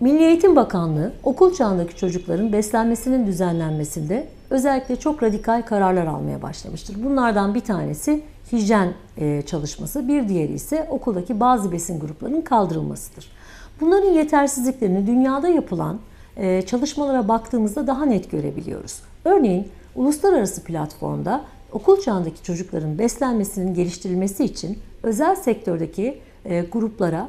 Milli Eğitim Bakanlığı okul çağındaki çocukların beslenmesinin düzenlenmesinde özellikle çok radikal kararlar almaya başlamıştır. Bunlardan bir tanesi hijyen e, çalışması, bir diğeri ise okuldaki bazı besin gruplarının kaldırılmasıdır. Bunların yetersizliklerini dünyada yapılan e, çalışmalara baktığımızda daha net görebiliyoruz. Örneğin uluslararası platformda okul çağındaki çocukların beslenmesinin geliştirilmesi için özel sektördeki e, gruplara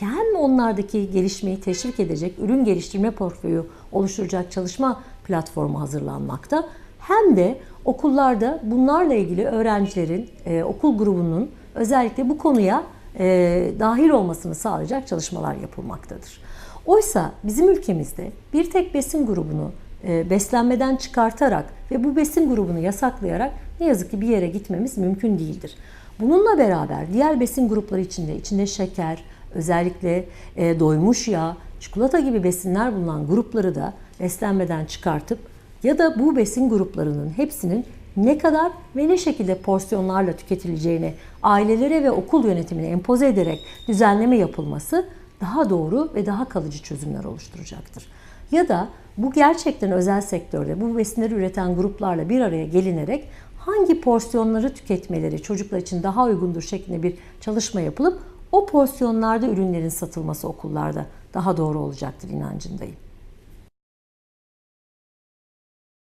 hem onlardaki gelişmeyi teşvik edecek ürün geliştirme portföyü oluşturacak çalışma platformu hazırlanmakta. Hem de okullarda bunlarla ilgili öğrencilerin e, okul grubunun özellikle bu konuya e, dahil olmasını sağlayacak çalışmalar yapılmaktadır. Oysa bizim ülkemizde bir tek besin grubunu e, beslenmeden çıkartarak ve bu besin grubunu yasaklayarak ne yazık ki bir yere gitmemiz mümkün değildir. Bununla beraber diğer besin grupları içinde içinde şeker, özellikle e, doymuş yağ, çikolata gibi besinler bulunan grupları da beslenmeden çıkartıp ya da bu besin gruplarının hepsinin ne kadar ve ne şekilde porsiyonlarla tüketileceğini ailelere ve okul yönetimine empoze ederek düzenleme yapılması daha doğru ve daha kalıcı çözümler oluşturacaktır. Ya da bu gerçekten özel sektörde bu besinleri üreten gruplarla bir araya gelinerek hangi porsiyonları tüketmeleri çocuklar için daha uygundur şeklinde bir çalışma yapılıp o porsiyonlarda ürünlerin satılması okullarda daha doğru olacaktır inancındayım.